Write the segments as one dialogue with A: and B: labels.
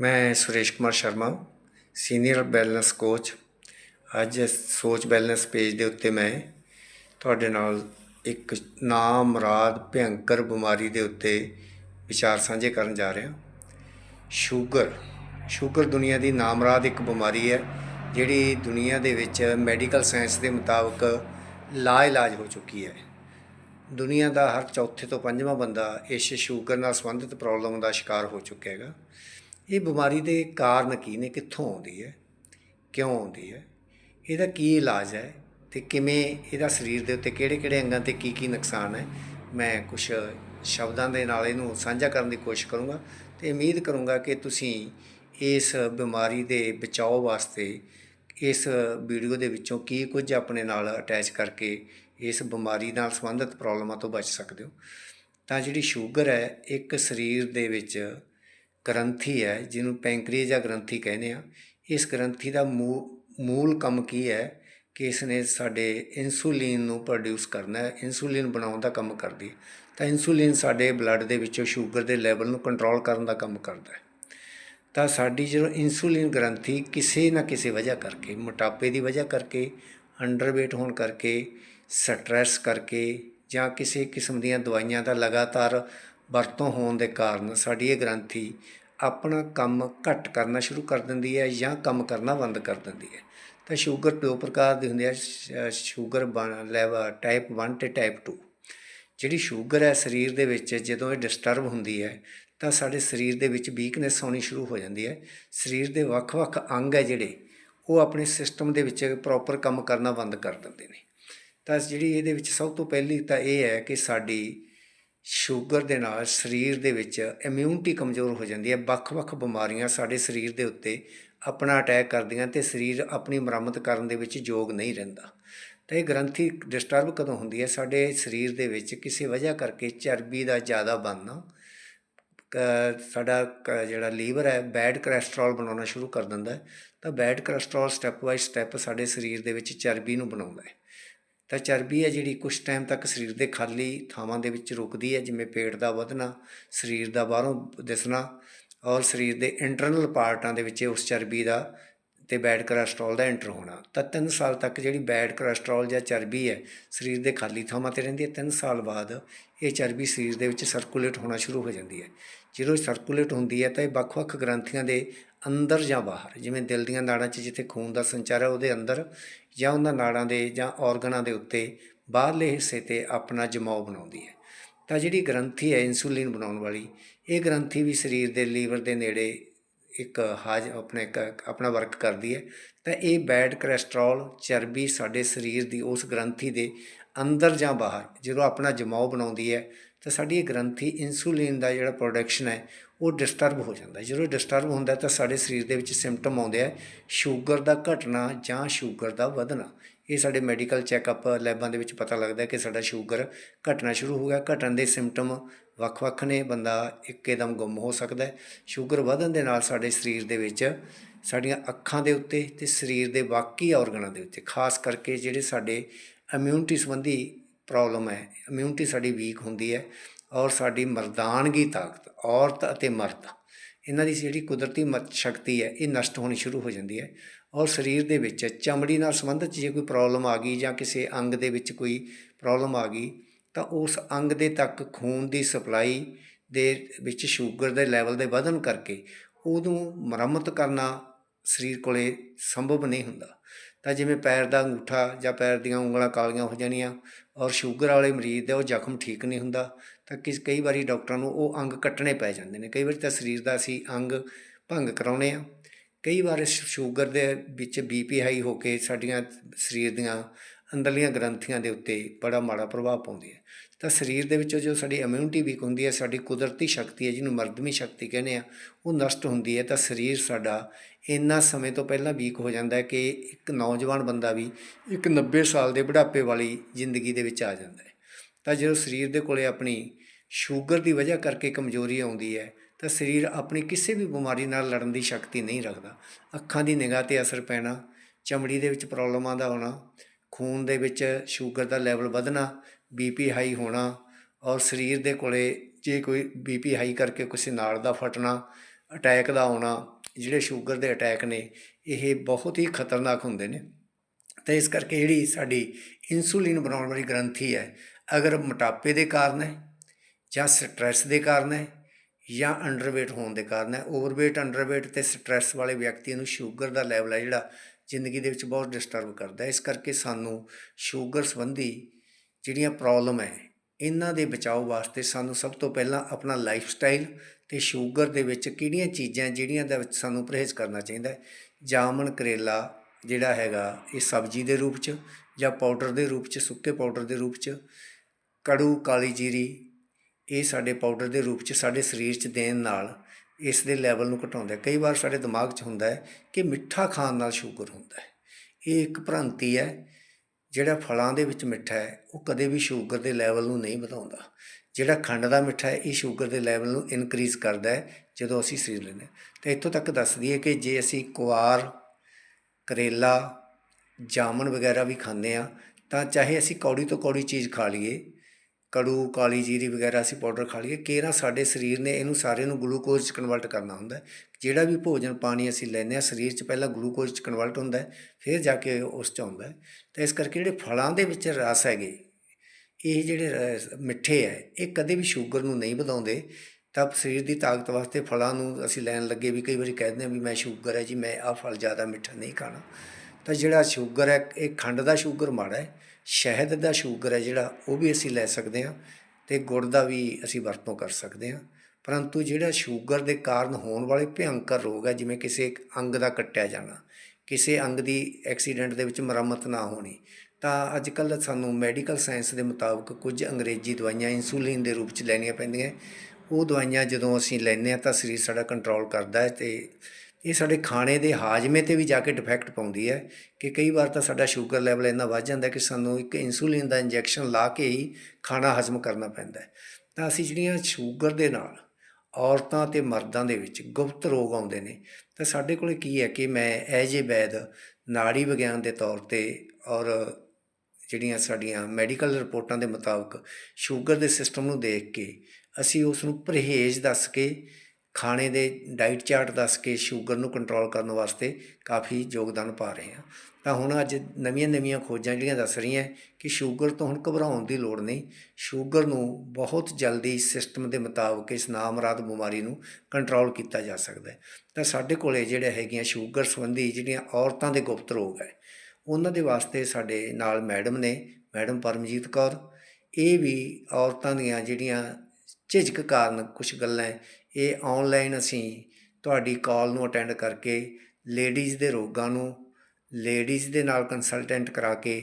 A: ਮੈਂ Suresh Kumar Sharma, senior wellness coach. ਅੱਜ Soch wellness page ਦੇ ਉੱਤੇ ਮੈਂ ਤੁਹਾਡੇ ਨਾਲ ਇੱਕ ਨਾਮਰਾਦ ਮੁਰਾਦ ਬਿਮਾਰੀ ਦੇ ਉੱਤੇ ਵਿਚਾਰ ਸਾਂਝੇ ਕਰਨ ਜਾ ਰਿਹਾ। ਸ਼ੂਗਰ ਸ਼ੂਗਰ ਦੁਨੀਆ ਦੀ ਨਾਮਰਾਦ ਇੱਕ ਬਿਮਾਰੀ ਹੈ, ਜਿਹੜੀ ਦੁਨੀਆ ਦੇ ਵਿੱਚ ਮੈਡੀਕਲ ਸਾਇੰਸ ਦੇ ਮੁਤਾਬਕ ਲਾ ਇਲਾਜ ਹੋ ਚੁੱਕੀ ਹੈ। ਦੁਨੀਆ ਦਾ ਹਰ ਚੌਥੇ ਤੋਂ ਪੰਜਵਾਂ ਬੰਦਾ ਇਸ ਸ਼ੂਗਰ ਨਾਲ ਸੰਬੰਧਿਤ ਪ੍ਰੋਬਲਮ ਦਾ ਸ਼ਿਕਾਰ ਹੋ ਚੁੱਕਿਆ ਹੈਗਾ। ਇਹ ਬਿਮਾਰੀ ਦੇ ਕਾਰਨ ਕੀ ਨੇ? ਕਿੱਥੋਂ ਆਉਂਦੀ ਹੈ? ਕਿਉਂ ਆਉਂਦੀ ਹੈ? ਇਹਦਾ ਕੀ ਇਲਾਜ ਹੈ? ਤੇ ਕਿਵੇਂ ਇਹਦਾ ਸਰੀਰ ਦੇ ਉੱਤੇ ਕਿਹੜੇ-ਕਿਹੜੇ ਅੰਗਾਂ ਤੇ ਕੀ-ਕੀ ਨੁਕਸਾਨ ਹੈ? ਮੈਂ ਕੁਝ ਸ਼ਬਦਾਂ ਦੇ ਨਾਲ ਇਹਨੂੰ ਸਾਂਝਾ ਕਰਨ ਦੀ ਕੋਸ਼ਿਸ਼ ਕਰੂੰਗਾ ਤੇ ਉਮੀਦ ਕਰੂੰਗਾ ਕਿ ਤੁਸੀਂ ਇਸ ਬਿਮਾਰੀ ਦੇ ਬਚਾਓ ਵਾਸਤੇ ਇਸ ਵੀਡੀਓ ਦੇ ਵਿੱਚੋਂ ਕੀ ਕੁਝ ਆਪਣੇ ਨਾਲ ਅਟੈਚ ਕਰਕੇ ਇਸ ਬਿਮਾਰੀ ਨਾਲ ਸੰਬੰਧਿਤ ਪ੍ਰੋਬਲਮਾਂ ਤੋਂ ਬਚ ਸਕਦੇ ਹੋ। ਤਾਂ ਜਿਹੜੀ ਸ਼ੂਗਰ ਹੈ, ਇੱਕ ਸਰੀਰ ਦੇ ਵਿੱਚ ਗ੍ਰੰਥੀ ਹੈ, ਜਿਹਨੂੰ ਪੈਂਕਰੀਅਸ ਜਾਂ ਗ੍ਰੰਥੀ ਕਹਿੰਦੇ ਆ ਇਸ ਗ੍ਰੰਥੀ ਦਾ ਮੂ- ਮੂਲ ਕੰਮ ਕੀ ਹੈ ਕਿ ਇਸ ਨੇ ਸਾਡੇ ਇਨਸੂਲਿਨ ਨੂੰ ਪ੍ਰੋਡਿਊਸ ਕਰਨਾ ਹੈ। ਇਨਸੂਲਿਨ ਬਣਾਉਣ ਦਾ ਕੰਮ ਕਰਦੀ ਤਾਂ ਇਨਸੂਲਿਨ ਸਾਡੇ ਬਲੱਡ ਦੇ ਵਿੱਚੋਂ ਸ਼ੂਗਰ ਦੇ ਲੈਵਲ ਨੂੰ ਕੰਟਰੋਲ ਕਰਨ ਦਾ ਕੰਮ ਕਰਦਾ ਹੈ। ਤਾਂ ਸਾਡੀ ਜਦੋਂ ਇਨਸੂਲਿਨ ਗ੍ਰੰਥੀ ਕਿਸੇ ਨਾ ਕਿਸੇ ਵਜ੍ਹਾ ਕਰਕੇ, ਮੋਟਾਪੇ ਦੀ ਵਜ੍ਹਾ ਕਰਕੇ ਅੰਡਰਵੇਟ ਹੋਣ ਕਰਕੇ ਸਟ੍ਰੈਸ ਕਰਕੇ ਜਾਂ ਕਿਸੇ ਕਿਸਮ ਦੀਆਂ ਦਵਾਈਆਂ ਦਾ ਲਗਾਤਾਰ ਵਰਤੋਂ ਹੋਣ ਦੇ ਕਾਰਨ ਸਾਡੀ ਇਹ ਗ੍ਰੰਥੀ ਆਪਣਾ ਕੰਮ ਘੱਟ ਕਰਨਾ ਸ਼ੁਰੂ ਕਰ ਦਿੰਦੀ ਹੈ ਜਾਂ ਕੰਮ ਕਰਨਾ ਬੰਦ ਕਰ ਦਿੰਦੀ ਹੈ। ਤਾਂ ਸ਼ੂਗਰ ਦੋ ਪ੍ਰਕਾਰ ਦੀ ਹੁੰਦੀ ਹੈ ਸ਼- ਸ਼ੂਗਰ ਲੈਵਲ ਟਾਈਪ 1 ਤੇ ਟਾਈਪ 2 ਜਿਹੜੀ ਸ਼ੂਗਰ ਹੈ ਸਰੀਰ ਦੇ ਵਿੱਚ, ਜਦੋਂ ਇਹ ਡਿਸਟਰਬ ਹੁੰਦੀ ਹੈ, ਤਾਂ ਸਾਡੇ ਸਰੀਰ ਦੇ ਵਿੱਚ ਵੀਕਨੈਸ ਆਉਣੀ ਸ਼ੁਰੂ ਹੋ ਜਾਂਦੀ ਹੈ। ਸਰੀਰ ਦੇ ਵੱਖ-ਵੱਖ ਅੰਗ ਹੈ ਜਿਹੜੇ, ਉਹ ਆਪਣੇ ਸਿਸਟਮ ਦੇ ਵਿੱਚ ਪ੍ਰੋਪਰ ਕੰਮ ਕਰਨਾ ਬੰਦ ਕਰ ਦਿੰਦੇ ਨੇ। ਤਾਂ ਜਿਹੜੀ ਇਹਦੇ ਵਿੱਚ ਸਭ ਤੋਂ ਪਹਿਲੀ ਤਾਂ ਇਹ ਹੈ ਕਿ ਸਾਡੀ ਸ਼ੂਗਰ ਦੇ ਨਾਲ ਸਰੀਰ ਦੇ ਵਿੱਚ ਇਮਿਊਨਿਟੀ ਕਮਜ਼ੋਰ ਹੋ ਜਾਂਦੀ ਹੈ। ਵੱਖ-ਵੱਖ ਬਿਮਾਰੀਆਂ ਸਾਡੇ ਸਰੀਰ ਦੇ ਉੱਤੇ ਆਪਣਾ ਅਟੈਕ ਕਰਦੀਆਂ ਤੇ ਸਰੀਰ ਆਪਣੀ ਮੁਰੰਮਤ ਕਰਨ ਦੇ ਵਿੱਚ ਯੋਗ ਨਹੀਂ ਰਹਿੰਦਾ। ਤਾਂ ਇਹ ਗ੍ਰੰਥੀ ਡਿਸਟਰਬ ਕਦੋਂ ਹੁੰਦੀ ਹੈ? ਸਾਡੇ ਸਰੀਰ ਦੇ ਵਿੱਚ ਕਿਸੇ ਵਜ੍ਹਾ ਕਰਕੇ ਚਰਬੀ ਦਾ ਜ਼ਿਆਦਾ ਬਣਨਾ, ਕ- ਸਾਡਾ ਕ- ਜਿਹੜਾ ਲੀਵਰ ਹੈ ਬੈਡ ਕੋਲੇਸਟ੍ਰੋਲ ਬਣਾਉਣਾ ਸ਼ੁਰੂ ਕਰ ਦਿੰਦਾ ਤਾਂ bad cholesterol step by step ਸਾਡੇ ਸਰੀਰ ਦੇ ਵਿੱਚ ਚਰਬੀ ਨੂੰ ਬਣਾਉਂਦਾ ਹੈ। ਤਾਂ ਚਰਬੀ ਹੈ ਜਿਹੜੀ ਕੁਝ ਟਾਈਮ ਤੱਕ ਸਰੀਰ ਦੇ ਖਾਲੀ ਥਾਵਾਂ ਦੇ ਵਿੱਚ ਰੁਕਦੀ ਹੈ, ਜਿਵੇਂ ਪੇਟ ਦਾ ਵਧਣਾ, ਸਰੀਰ ਦਾ ਬਾਹਰੋਂ ਦਿਸਣਾ ਔਰ ਸਰੀਰ ਦੇ ਇੰਟਰਨਲ ਪਾਰਟਾਂ ਦੇ ਵਿੱਚ ਉਸ ਚਰਬੀ ਦਾ ਅਤੇ ਬੈਡ ਕੋਲੇਸਟ੍ਰੋਲ ਦਾ ਐਂਟਰ ਹੋਣਾ। ਤਾਂ 3 ਸਾਲ ਤੱਕ ਜਿਹੜੀ ਬੈਡ ਕੋਲੇਸਟ੍ਰੋਲ ਜਾਂ ਚਰਬੀ ਹੈ, ਸਰੀਰ ਦੇ ਖਾਲੀ ਥਾਵਾਂ ਤੇ ਰਹਿੰਦੀ ਹੈ। 3 ਸਾਲ ਬਾਅਦ ਇਹ ਚਰਬੀ ਸਰੀਰ ਦੇ ਵਿੱਚ ਸਰਕੂਲੇਟ ਹੋਣਾ ਸ਼ੁਰੂ ਹੋ ਜਾਂਦੀ ਹੈ। ਜਦੋਂ ਸਰਕੂਲੇਟ ਹੁੰਦੀ ਹੈ ਤਾਂ ਇਹ ਵੱਖ-ਵੱਖ ਗ੍ਰੰਥੀਆਂ ਦੇ ਅੰਦਰ ਜਾਂ ਬਾਹਰ, ਜਿਵੇਂ ਦਿਲ ਦੀਆਂ ਨਾੜਾਂ 'ਚ ਜਿੱਥੇ ਖੂਨ ਦਾ ਸੰਚਾਰ ਹੈ, ਉਹਦੇ ਅੰਦਰ ਜਾਂ ਉਹਨਾਂ ਨਾੜਾਂ ਦੇ ਜਾਂ ਆਰਗਨਾਂ ਦੇ ਉੱਤੇ ਬਾਹਰਲੇ ਹਿੱਸੇ ਤੇ ਆਪਣਾ ਜਮਾਓ ਬਣਾਉਂਦੀ ਹੈ। ਤਾਂ ਜਿਹੜੀ ਗ੍ਰੰਥੀ ਹੈ ਇਨਸੂਲਿਨ ਬਣਾਉਣ ਵਾਲੀ, ਇਹ ਗ੍ਰੰਥੀ ਵੀ ਸਰੀਰ ਦੇ ਲੀਵਰ ਦੇ ਨੇੜੇ ਇੱਕ ਹਾਜ ਆਪਣੇ ਇੱਕ ਆਪਣਾ ਵਰਕ ਕਰਦੀ ਹੈ, ਤਾਂ ਇਹ ਬੈਡ ਕੋਲੇਸਟ੍ਰੋਲ, ਚਰਬੀ ਸਾਡੇ ਸਰੀਰ ਦੀ ਉਸ ਗ੍ਰੰਥੀ ਦੇ ਅੰਦਰ ਜਾਂ ਬਾਹਰ, ਜਦੋਂ ਆਪਣਾ ਜਮਾਓ ਬਣਾਉਂਦੀ ਹੈ ਤਾਂ ਸਾਡੀ ਇਹ ਗ੍ਰੰਥੀ ਇਨਸੂਲਿਨ ਦਾ ਜਿਹੜਾ ਪ੍ਰੋਡਕਸ਼ਨ ਹੈ, ਉਹ ਡਿਸਟਰਬ ਹੋ ਜਾਂਦਾ ਜਦੋਂ ਡਿਸਟਰਬ ਹੁੰਦਾ ਤਾਂ ਸਾਡੇ ਸਰੀਰ ਦੇ ਵਿੱਚ ਸਿੰਪਟਮ ਆਉਂਦੇ ਆ ਸ਼ੂਗਰ ਦਾ ਘਟਣਾ ਜਾਂ ਸ਼ੂਗਰ ਦਾ ਵਧਣਾ। ਇਹ ਸਾਡੇ ਮੈਡੀਕਲ ਚੈੱਕਅਪ ਲੈਬਾਂ ਦੇ ਵਿੱਚ ਪਤਾ ਲੱਗਦਾ ਕਿ ਸਾਡਾ ਸ਼ੂਗਰ ਘਟਣਾ ਸ਼ੁਰੂ ਹੋ ਗਿਆ। ਘਟਣ ਦੇ ਸਿੰਪਟਮ ਵੱਖ-ਵੱਖ ਨੇ, ਬੰਦਾ ਇੱਕਦਮ ਗੁੰਮ ਹੋ ਸਕਦਾ ਸ਼ੂਗਰ ਵਧਣ ਦੇ ਨਾਲ ਸਾਡੇ ਸਰੀਰ ਦੇ ਵਿੱਚ ਸਾਡੀਆਂ ਅੱਖਾਂ ਦੇ ਉੱਤੇ ਤੇ ਸਰੀਰ ਦੇ ਬਾਕੀ ਆਰਗਨਾਂ ਦੇ ਉੱਤੇ, ਖਾਸ ਕਰਕੇ ਜਿਹੜੇ ਸਾਡੇ ਇਮਿਊਨਿਟੀ ਸੰਬੰਧੀ ਪ੍ਰੋਬਲਮ ਹੈ। ਇਮਿਊਨਿਟੀ ਸਾਡੀ ਵੀਕ ਹੁੰਦੀ ਹੈ ਔਰ ਸਾਡੀ ਮਰਦਾਨਗੀ ਤਾਕਤ, ਔਰਤ ਅਤੇ ਮਰਦ, ਇਹਨਾਂ ਦੀ ਜਿਹੜੀ ਕੁਦਰਤੀ ਮਤ ਸ਼ਕਤੀ ਹੈ, ਇਹ ਨਸ਼ਟ ਹੋਣੀ ਸ਼ੁਰੂ ਹੋ ਜਾਂਦੀ ਹੈ ਔਰ ਸਰੀਰ ਦੇ ਵਿੱਚ ਚਮੜੀ ਨਾਲ ਸੰਬੰਧਿਤ ਜੇ ਕੋਈ ਪ੍ਰੋਬਲਮ ਆ ਗਈ ਜਾਂ ਕਿਸੇ ਅੰਗ ਦੇ ਵਿੱਚ ਕੋਈ ਪ੍ਰੋਬਲਮ ਆ ਗਈ, ਤਾਂ ਉਸ ਅੰਗ ਦੇ ਤੱਕ ਖੂਨ ਦੀ ਸਪਲਾਈ ਦੇ ਵਿੱਚ ਸ਼ੂਗਰ ਦੇ ਲੈਵਲ ਦੇ ਵਧਣ ਕਰਕੇ ਉਦੋਂ ਮੁਰੰਮਤ ਕਰਨਾ ਸਰੀਰ ਕੋਲੇ ਸੰਭਵ ਨਹੀਂ ਹੁੰਦਾ। ਤਾਂ ਜਿਵੇਂ ਪੈਰ ਦਾ ਅੰਗੂਠਾ ਜਾਂ ਪੈਰ ਦੀਆਂ ਉਂਗਲਾਂ ਕਾਲੀਆਂ ਹੋ ਜਾਣੀਆਂ ਔਰ ਸ਼ੂਗਰ ਵਾਲੇ ਮਰੀਜ਼ ਦਾ ਉਹ ਜ਼ਖਮ ਠੀਕ ਨਹੀਂ ਹੁੰਦਾ, ਤਾਂ ਕਿਸ, ਕਈ ਵਾਰੀ ਡਾਕਟਰਾਂ ਨੂੰ ਉਹ ਅੰਗ ਕੱਟਣੇ ਪੈ ਜਾਂਦੇ ਨੇ। ਕਈ ਵਾਰੀ ਤਾਂ ਸਰੀਰ ਦਾ ਅਸੀਂ ਅੰਗ ਭੰਗ ਕਰਾਉਣੇ ਆ ਕਈ ਵਾਰ ਸ਼ੂਗਰ ਦੇ ਵਿੱਚ ਬੀਪੀ ਹਾਈ ਹੋ ਕੇ ਸਾਡੀਆਂ ਸਰੀਰ ਦੀਆਂ ਅੰਦਰਲੀਆਂ ਗ੍ਰੰਥੀਆਂ ਦੇ ਉੱਤੇ ਬੜਾ ਮਾੜਾ ਪ੍ਰਭਾਵ ਪਾਉਂਦੀ ਹੈ। ਤਾਂ ਸਰੀਰ ਦੇ ਵਿੱਚੋਂ ਜੋ ਸਾਡੀ ਇਮਿਊਨਿਟੀ ਵੀਕ ਹੁੰਦੀ ਹੈ, ਸਾਡੀ ਕੁਦਰਤੀ ਸ਼ਕਤੀ ਹੈ, ਜਿਹਨੂੰ ਮਰਦਮੀ ਸ਼ਕਤੀ ਕਹਿੰਦੇ ਆ, ਉਹ ਨਸ਼ਟ ਹੁੰਦੀ ਹੈ। ਤਾਂ ਸਰੀਰ ਸਾਡਾ ਇੰਨਾ ਸਮੇਂ ਤੋਂ ਪਹਿਲਾਂ ਵੀਕ ਹੋ ਜਾਂਦਾ ਹੈ ਕਿ ਇੱਕ ਨੌਜਵਾਨ ਬੰਦਾ ਵੀ ਇੱਕ 90 ਸਾਲ ਦੇ ਬੁਢਾਪੇ ਵਾਲੀ ਜ਼ਿੰਦਗੀ ਦੇ ਵਿੱਚ ਆ ਜਾਂਦਾ ਹੈ। ਤਾਂ ਜਦੋਂ ਸਰੀਰ ਦੇ ਕੋਲੇ ਆਪਣੀ ਸ਼ੂਗਰ ਦੀ ਵਜ੍ਹਾ ਕਰਕੇ ਕਮਜ਼ੋਰੀ ਆਉਂਦੀ ਹੈ, ਤਾਂ ਸਰੀਰ ਆਪਣੀ ਕਿਸੇ ਵੀ ਬਿਮਾਰੀ ਨਾਲ ਲੜਨ ਦੀ ਸ਼ਕਤੀ ਨਹੀਂ ਰੱਖਦਾ। ਅੱਖਾਂ ਦੀ ਨਿਗਾਹ ਤੇ ਅਸਰ ਪੈਣਾ, ਚਮੜੀ ਦੇ ਵਿੱਚ ਪ੍ਰੋਬਲਮਾਂ ਦਾ ਆਉਣਾ, ਖੂਨ ਦੇ ਵਿੱਚ ਸ਼ੂਗਰ ਦਾ ਲੈਵਲ ਵਧਣਾ ਬੀ ਪੀ ਹਾਈ ਹੋਣਾ ਔਰ ਸਰੀਰ ਦੇ ਕੋਲੇ ਜੇ ਕੋਈ ਬੀ ਪੀ ਹਾਈ ਕਰਕੇ ਕਿਸੇ ਨਾੜ ਦਾ ਫਟਣਾ ਅਟੈਕ ਦਾ ਆਉਣਾ, ਜਿਹੜੇ ਸ਼ੂਗਰ ਦੇ ਅਟੈਕ ਨੇ, ਇਹ ਬਹੁਤ ਹੀ ਖਤਰਨਾਕ ਹੁੰਦੇ ਨੇ। ਤੇ ਇਸ ਕਰਕੇ ਜਿਹੜੀ ਸਾਡੀ ਇਨਸੂਲਿਨ ਬਣਾਉਣ ਵਾਲੀ ਗ੍ਰੰਥੀ ਹੈ, ਅਗਰ ਮੋਟਾਪੇ ਦੇ ਕਾਰਨ ਹੈ ਜਾਂ ਸਟ੍ਰੈਸ ਦੇ ਕਾਰਨ ਹੈ ਜਾਂ ਅੰਡਰਵੇਟ ਹੋਣ ਦੇ ਕਾਰਨ ਹੈ ਓਵਰਵੇਟ ਅੰਡਰਵੇਟ ਤੇ ਸਟ੍ਰੈਸ ਵਾਲੇ ਵਿਅਕਤੀ ਨੂੰ ਸ਼ੂਗਰ ਦਾ ਲੈਵਲ ਹੈ ਜਿਹੜਾ ਜ਼ਿੰਦਗੀ ਦੇ ਵਿੱਚ ਬਹੁਤ ਡਿਸਟਰਬ ਕਰਦਾ ਹੈ। ਇਸ ਕਰਕੇ ਸਾਨੂੰ ਸ਼ੂਗਰ ਸੰਬੰਧੀ ਜਿਹੜੀਆਂ ਪ੍ਰੋਬਲਮ ਹੈ, ਇਹਨਾਂ ਦੇ ਬਚਾਓ ਵਾਸਤੇ ਸਾਨੂੰ ਸਭ ਤੋਂ ਪਹਿਲਾਂ ਆਪਣਾ ਲਾਈਫ ਸਟਾਈਲ ਤੇ ਸ਼ੂਗਰ ਦੇ ਵਿੱਚ ਕਿਹੜੀਆਂ ਚੀਜ਼ਾਂ ਜਿਹੜੀਆਂ ਦੇ ਵਿੱਚ ਸਾਨੂੰ ਪਰਹੇਜ਼ ਕਰਨਾ ਚਾਹੀਦਾ ਹੈ? ਜਾਮਨ ਕਰੇਲਾ ਜਿਹੜਾ ਹੈਗਾ, ਇਹ ਸਬਜ਼ੀ ਦੇ ਰੂਪ 'ਚ ਜਾਂ ਪਾਊਡਰ ਦੇ ਰੂਪ 'ਚ, ਸੁੱਕੇ ਪਾਊਡਰ ਦੇ ਰੂਪ 'ਚ, ਕੜੂ, ਕਾਲੀ ਜੀਰੀ, ਇਹ ਸਾਡੇ ਪਾਊਡਰ ਦੇ ਰੂਪ 'ਚ ਸਾਡੇ ਸਰੀਰ 'ਚ ਦੇਣ ਨਾਲ ਇਸ ਦੇ ਲੈਵਲ ਨੂੰ ਘਟਾਉਂਦਾ ਕਈ ਵਾਰ ਸਾਡੇ ਦਿਮਾਗ 'ਚ ਹੁੰਦਾ ਹੈ ਕਿ ਮਿੱਠਾ ਖਾਣ ਨਾਲ ਸ਼ੂਗਰ ਹੁੰਦਾ ਹੈ। ਇਹ ਇੱਕ ਭ੍ਰਾਂਤੀ ਹੈ। ਜਿਹੜਾ ਫਲਾਂ ਦੇ ਵਿੱਚ ਮਿੱਠਾ ਹੈ, ਉਹ ਕਦੇ ਵੀ ਸ਼ੂਗਰ ਦੇ ਲੈਵਲ ਨੂੰ ਨਹੀਂ ਵਧਾਉਂਦਾ। ਜਿਹੜਾ ਖੰਡ ਦਾ ਮਿੱਠਾ ਹੈ, ਇਹ ਸ਼ੂਗਰ ਦੇ ਲੈਵਲ ਨੂੰ ਇਨਕਰੀਜ਼ ਕਰਦਾ ਹੈ, ਜਦੋਂ ਅਸੀਂ ਸਰੀਰ ਲੈਂਦੇ ਹਾਂ। ਤੇ ਇੱਥੋਂ ਤੱਕ ਦੱਸਦੀ ਹੈ ਕਿ ਜੇ ਅਸੀਂ ਕੁਆਰ, ਕਰੇਲਾ ਜਾਮਨ ਵਗੈਰਾ ਵੀ ਖਾਂਦੇ ਆ ਤਾਂ ਚਾਹੇ ਅਸੀਂ ਕੌੜੀ ਤੋਂ ਕੌੜੀ ਚੀਜ਼ ਖਾ ਲਈਏ ਕੜੂ, ਕਾਲੀ ਜੀਰੀ ਵਗੈਰਾ ਅਸੀਂ ਪਾਊਡਰ ਖਾ ਲਈਏ। ਕੇਰਾਂ ਸਾਡੇ ਸਰੀਰ ਨੇ ਇਹਨੂੰ ਸਾਰੇ ਨੂੰ ਗਲੂਕੋਜ਼ 'ਚ ਕਨਵਰਟ ਕਰਨਾ ਹੁੰਦਾ ਜਿਹੜਾ ਵੀ ਭੋਜਨ ਪਾਣੀ ਅਸੀਂ ਲੈਂਦੇ ਆ ਸਰੀਰ 'ਚ ਪਹਿਲਾਂ ਗਲੂਕੋਜ਼ 'ਚ ਕਨਵਰਟ ਹੁੰਦਾ ਫਿਰ ਜਾ ਕੇ ਉਸ 'ਚ ਆਉਂਦਾ ਤਾਂ ਇਸ ਕਰਕੇ ਜਿਹੜੇ ਫਲਾਂ ਦੇ ਵਿੱਚ ਰਸ ਹੈਗੇ, ਇਹ ਜਿਹੜੇ ਰਸ ਮਿੱਠੇ ਹੈ, ਇਹ ਕਦੇ ਵੀ ਸ਼ੂਗਰ ਨੂੰ ਨਹੀਂ ਵਧਾਉਂਦੇ। ਤਾਂ ਸਰੀਰ ਦੀ ਤਾਕਤ ਵਾਸਤੇ ਫਲਾਂ ਨੂੰ ਅਸੀਂ ਲੈਣ ਲੱਗੇ ਵੀ ਕਈ ਵਾਰੀ ਕਹਿ ਦਿੰਦੇ ਆ ਵੀ ਮੈਂ ਸ਼ੂਗਰ ਹੈ ਜੀ, ਮੈਂ ਆਹ ਫਲ ਜ਼ਿਆਦਾ ਮਿੱਠਾ ਨਹੀਂ ਖਾਣਾ। ਤਾਂ ਜਿਹੜਾ ਸ਼ੂਗਰ ਹੈ, ਇਹ ਖੰਡ ਦਾ ਸ਼ੂਗਰ ਮਾੜਾ ਹੈ। ਸ਼ਹਿਦ ਦਾ ਸ਼ੂਗਰ ਹੈ ਜਿਹੜਾ, ਉਹ ਵੀ ਅਸੀਂ ਲੈ ਸਕਦੇ ਹਾਂ ਤੇ ਗੁੜ ਦਾ ਵੀ ਅਸੀਂ ਵਰਤੋਂ ਕਰ ਸਕਦੇ ਹਾਂ। ਪਰੰਤੂ ਜਿਹੜਾ ਸ਼ੂਗਰ ਦੇ ਕਾਰਨ ਹੋਣ ਵਾਲੇ ਭਿਅੰਕਰ ਰੋਗ ਹੈ, ਜਿਵੇਂ ਕਿਸੇ ਅੰਗ ਦਾ ਕੱਟਿਆ ਜਾਣਾ, ਕਿਸੇ ਅੰਗ ਦੀ ਐਕਸੀਡੈਂਟ ਦੇ ਵਿੱਚ ਮੁਰੰਮਤ ਨਾ ਹੋਣੀ, ਤਾਂ ਅੱਜ ਕੱਲ੍ਹ ਸਾਨੂੰ ਮੈਡੀਕਲ ਸਾਇੰਸ ਦੇ ਮੁਤਾਬਕ ਕੁਝ ਅੰਗਰੇਜ਼ੀ ਦਵਾਈਆਂ ਇਨਸੂਲਿਨ ਦੇ ਰੂਪ 'ਚ ਲੈਣੀਆਂ ਪੈਂਦੀਆਂ। ਉਹ ਦਵਾਈਆਂ ਜਦੋਂ ਅਸੀਂ ਲੈਂਦੇ ਹਾਂ ਤਾਂ ਸਰੀਰ ਸਾਡਾ ਕੰਟਰੋਲ ਕਰਦਾ ਹੈ ਤੇ ਇਹ ਸਾਡੇ ਖਾਣੇ ਦੇ ਹਾਜ਼ਮੇ ਤੇ ਵੀ ਜਾ ਕੇ ਡਿਫੈਕਟ ਪਾਉਂਦੀ ਹੈ ਕਿ ਕਈ ਵਾਰ ਤਾਂ ਸਾਡਾ ਸ਼ੂਗਰ ਲੈਵਲ ਇੰਨਾ ਵੱਧ ਜਾਂਦਾ ਕਿ ਸਾਨੂੰ ਇੱਕ ਇਨਸੂਲਿਨ ਦਾ ਇੰਜੈਕਸ਼ਨ ਲਾ ਕੇ ਹੀ ਖਾਣਾ ਹਜ਼ਮ ਕਰਨਾ ਪੈਂਦਾ ਹੈ। ਤਾਂ ਅਸੀਂ ਜਿਹੜੀਆਂ ਸ਼ੂਗਰ ਦੇ ਨਾਲ ਔਰਤਾਂ ਤੇ ਮਰਦਾਂ ਦੇ ਵਿੱਚ ਗੁਪਤ ਰੋਗ ਆਉਂਦੇ ਨੇ, ਤਾਂ ਸਾਡੇ ਕੋਲ ਕੀ ਹੈ ਕਿ ਮੈਂ ਐਜ ਏ ਵੈਦ ਨਾੜੀ ਵਿਗਿਆਨ ਦੇ ਤੌਰ ਤੇ ਔਰ ਜਿਹੜੀਆਂ ਸਾਡੀਆਂ ਮੈਡੀਕਲ ਰਿਪੋਰਟਾਂ ਦੇ ਮੁਤਾਬਕ ਸ਼ੂਗਰ ਦੇ ਸਿਸਟਮ ਨੂੰ ਦੇਖ ਕੇ ਅਸੀਂ ਉਸ ਨੂੰ ਪਰਹੇਜ਼ ਦੱਸ ਕੇ ਖਾਣੇ ਦੇ ਡਾਈਟ ਚਾਰਟ ਦੱਸ ਕੇ ਸ਼ੂਗਰ ਨੂੰ ਕੰਟਰੋਲ ਕਰਨ ਵਾਸਤੇ ਕਾਫੀ ਯੋਗਦਾਨ ਪਾ ਰਹੇ ਹਾਂ। ਤਾਂ ਹੁਣ ਅੱਜ ਨਵੀਆਂ ਨਵੀਆਂ ਖੋਜਾਂ ਜਿਹੜੀਆਂ ਦੱਸ ਰਹੀਆਂ ਕਿ ਸ਼ੂਗਰ ਤੋਂ ਹੁਣ ਘਬਰਾਉਣ ਦੀ ਲੋੜ ਨਹੀਂ, ਸ਼ੂਗਰ ਨੂੰ ਬਹੁਤ ਜਲਦੀ ਸਿਸਟਮ ਦੇ ਮੁਤਾਬਕ ਇਸ ਨਾਮਰਾਦ ਬਿਮਾਰੀ ਨੂੰ ਕੰਟਰੋਲ ਕੀਤਾ ਜਾ ਸਕਦਾ ਹੈ। ਤਾਂ ਸਾਡੇ ਕੋਲੇ ਜਿਹੜੇ ਹੈਗੀਆਂ ਸ਼ੂਗਰ ਸੰਬੰਧੀ ਜਿਹੜੀਆਂ ਔਰਤਾਂ ਦੇ ਗੁਪਤ ਰੋਗ ਹੈ, ਉਹਨਾਂ ਦੇ ਵਾਸਤੇ ਸਾਡੇ ਨਾਲ ਮੈਡਮ ਨੇ, ਮੈਡਮ ਪਰਮਜੀਤ ਕੌਰ, ਇਹ ਵੀ ਔਰਤਾਂ ਦੀਆਂ ਜਿਹੜੀਆਂ ਝਿਜਕ ਕਾਰਨ ਕੁਝ ਗੱਲਾਂ ਇਹ ਔਨਲਾਈਨ ਅਸੀਂ ਤੁਹਾਡੀ ਕਾਲ ਨੂੰ ਅਟੈਂਡ ਕਰਕੇ ਲੇਡੀਜ਼ ਦੇ ਰੋਗਾਂ ਨੂੰ ਲੇਡੀਜ਼ ਦੇ ਨਾਲ ਕੰਸਲਟੈਂਟ ਕਰਾ ਕੇ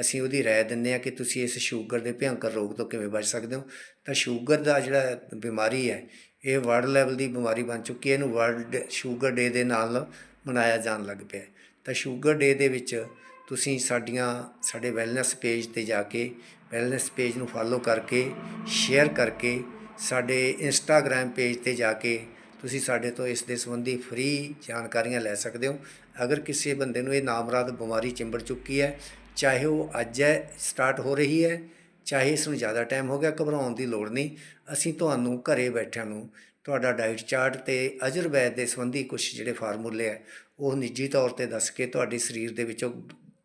A: ਅਸੀਂ ਉਹਦੀ ਰਾਏ ਦਿੰਦੇ ਆ ਕਿ ਤੁਸੀਂ ਇਸ ਸ਼ੂਗਰ ਦੇ ਭਿਅੰਕਰ ਰੋਗ ਤੋਂ ਕਿਵੇਂ ਬਚ ਸਕਦੇ ਹੋ। ਤਾਂ ਸ਼ੂਗਰ ਦਾ ਜਿਹੜਾ ਬਿਮਾਰੀ ਹੈ, ਇਹ ਵਰਲਡ ਲੈਵਲ ਦੀ ਬਿਮਾਰੀ ਬਣ ਚੁੱਕੀ ਹੈ। ਇਹਨੂੰ ਵਰਲਡ ਸ਼ੂਗਰ ਡੇ ਦੇ ਨਾਲ ਮਨਾਇਆ ਜਾਣ ਲੱਗ ਪਿਆ ਤਾਂ ਸ਼ੂਗਰ ਡੇ ਦੇ ਵਿੱਚ ਤੁਸੀਂ ਸਾਡੀਆਂ, ਸਾਡੇ ਵੈਲਨੈਸ ਪੇਜ ਤੇ ਜਾ ਕੇ ਵੈਲਨੈਸ ਪੇਜ ਨੂੰ ਫਾਲੋ ਕਰਕੇ ਸ਼ੇਅਰ ਕਰਕੇ ਸਾਡੇ ਇੰਸਟਾਗ੍ਰਾਮ ਪੇਜ ਤੇ ਜਾ ਕੇ ਤੁਸੀਂ ਸਾਡੇ ਤੋਂ ਇਸ ਦੇ ਸੰਬੰਧੀ ਫ੍ਰੀ ਜਾਣਕਾਰੀਆਂ ਲੈ ਸਕਦੇ ਹੋ। ਅਗਰ ਕਿਸੇ ਬੰਦੇ ਨੂੰ ਇਹ ਨਾਮਰਾਦ ਬਿਮਾਰੀ ਚਿੰਬੜ ਚੁੱਕੀ ਹੈ, ਚਾਹੇ ਉਹ ਅੱਜ ਹੈ ਸਟਾਰਟ ਹੋ ਰਹੀ ਹੈ, ਚਾਹੇ ਇਸ ਨੂੰ ਜ਼ਿਆਦਾ ਟਾਈਮ ਹੋ ਗਿਆ, ਘਬਰਾਉਣ ਦੀ ਲੋੜ ਨਹੀਂ। ਅਸੀਂ ਤੁਹਾਨੂੰ ਘਰੇ ਬੈਠਿਆਂ ਨੂੰ ਤੁਹਾਡਾ ਡਾਈਟ ਚਾਰਟ ਤੇ ਅਜਰਵੈਦ ਦੇ ਸੰਬੰਧੀ ਕੁਝ ਜਿਹੜੇ ਫਾਰਮੂਲੇ ਹੈ, ਉਹ ਨਿੱਜੀ ਤੌਰ ਤੇ ਦੱਸ ਕੇ ਤੁਹਾਡੇ ਸਰੀਰ ਦੇ ਵਿੱਚੋਂ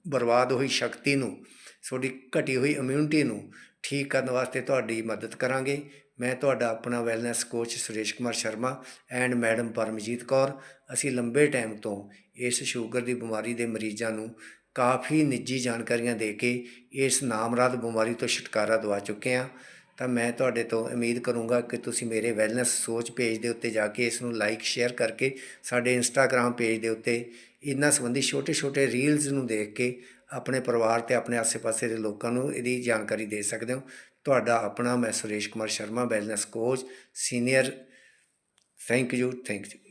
A: ਬਰਬਾਦ ਹੋਈ ਸ਼ਕਤੀ ਨੂੰ, ਤੁਹਾਡੀ ਘਟੀ ਹੋਈ ਇਮਿਊਨਿਟੀ ਨੂੰ ਠੀਕ ਕਰਨ ਵਾਸਤੇ ਤੁਹਾਡੀ ਮਦਦ ਕਰਾਂਗੇ। ਮੈਂ ਤੁਹਾਡਾ ਆਪਣਾ wellness coach Suresh Kumar Sharma and madam Paramjit Kaur. ਅਸੀਂ ਲੰਬੇ ਟਾਈਮ ਤੋਂ ਇਸ ਸ਼ੂਗਰ ਦੀ ਬਿਮਾਰੀ ਦੇ ਮਰੀਜ਼ਾਂ ਨੂੰ ਕਾਫੀ ਨਿੱਜੀ ਜਾਣਕਾਰੀਆਂ ਦੇ ਕੇ ਇਸ ਨਾਮਰਾਦ ਬਿਮਾਰੀ ਤੋਂ ਛੁਟਕਾਰਾ ਦਵਾ ਚੁੱਕੇ ਹਾਂ। ਤਾਂ ਮੈਂ ਤੁਹਾਡੇ ਤੋਂ ਉਮੀਦ ਕਰੂੰਗਾ ਕਿ ਤੁਸੀਂ ਮੇਰੇ ਵੈਲਨੈਸ ਸੋਚ ਪੇਜ ਦੇ ਉੱਤੇ ਜਾ ਕੇ ਇਸ ਨੂੰ ਲਾਈਕ ਸ਼ੇਅਰ ਕਰਕੇ ਸਾਡੇ ਇੰਸਟਾਗ੍ਰam ਪੇਜ ਦੇ ਉੱਤੇ ਇਹਨਾਂ ਸੰਬੰਧੀ ਛੋਟੇ-ਛੋਟੇ ਰੀਲਸ ਨੂੰ ਦੇਖ ਕੇ ਆਪਣੇ ਪਰਿਵਾਰ ਤੇ ਆਪਣੇ ਆਸ-ਪਾਸੇ ਦੇ ਲੋਕਾਂ ਨੂੰ ਇਹਦੀ ਜਾਣਕਾਰੀ ਦੇ ਸਕਦੇ ਹੋ। ਤੁਹਾਡਾ ਆਪਣਾ, ਮੈਂ Suresh Kumar Sharma, wellness coach, senior. Thank you thank you.